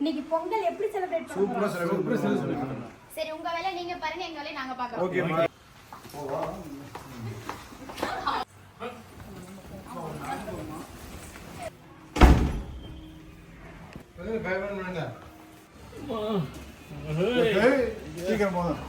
இன்னைக்கு பொங்கல் எப்படி செலிப்ரேட் சூப்பரா செலிப்ரேட் பண்ணுங்க சரி உங்க வேலை நீங்க பாருங்க எங்க வேலையை நாங்க பார்க்கறோம். ஓகே சீக்கிரம் போதும்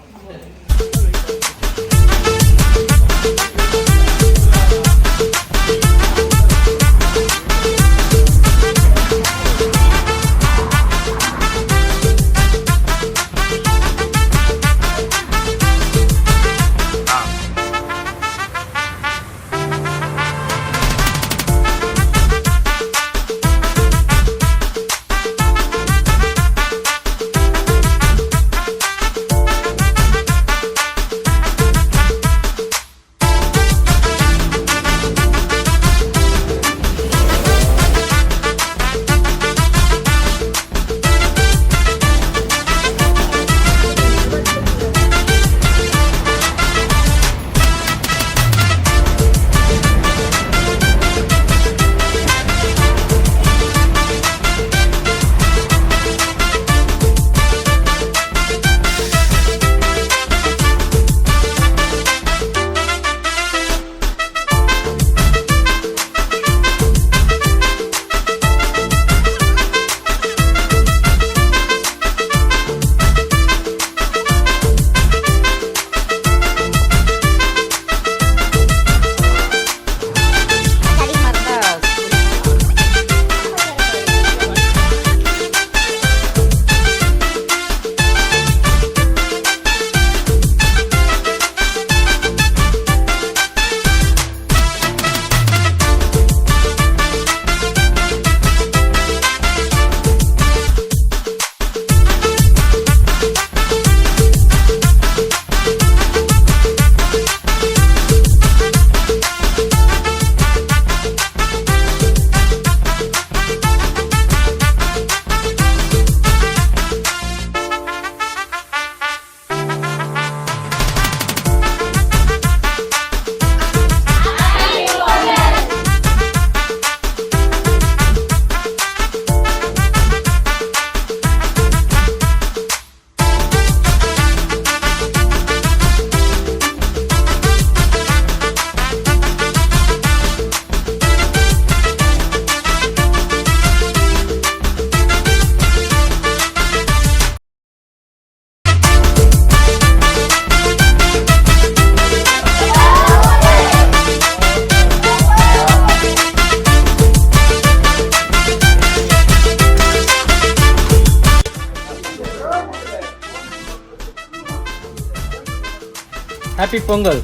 happy Pongal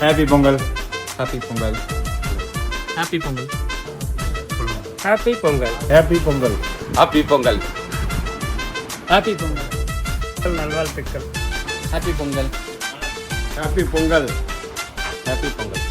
happy Pongal happy Pongal happy Pongal happy Pongal happy Pongal happy Pongal happy Pongal நல்வாழ்த்துக்கள் happy Pongal happy Pongal happy Pongal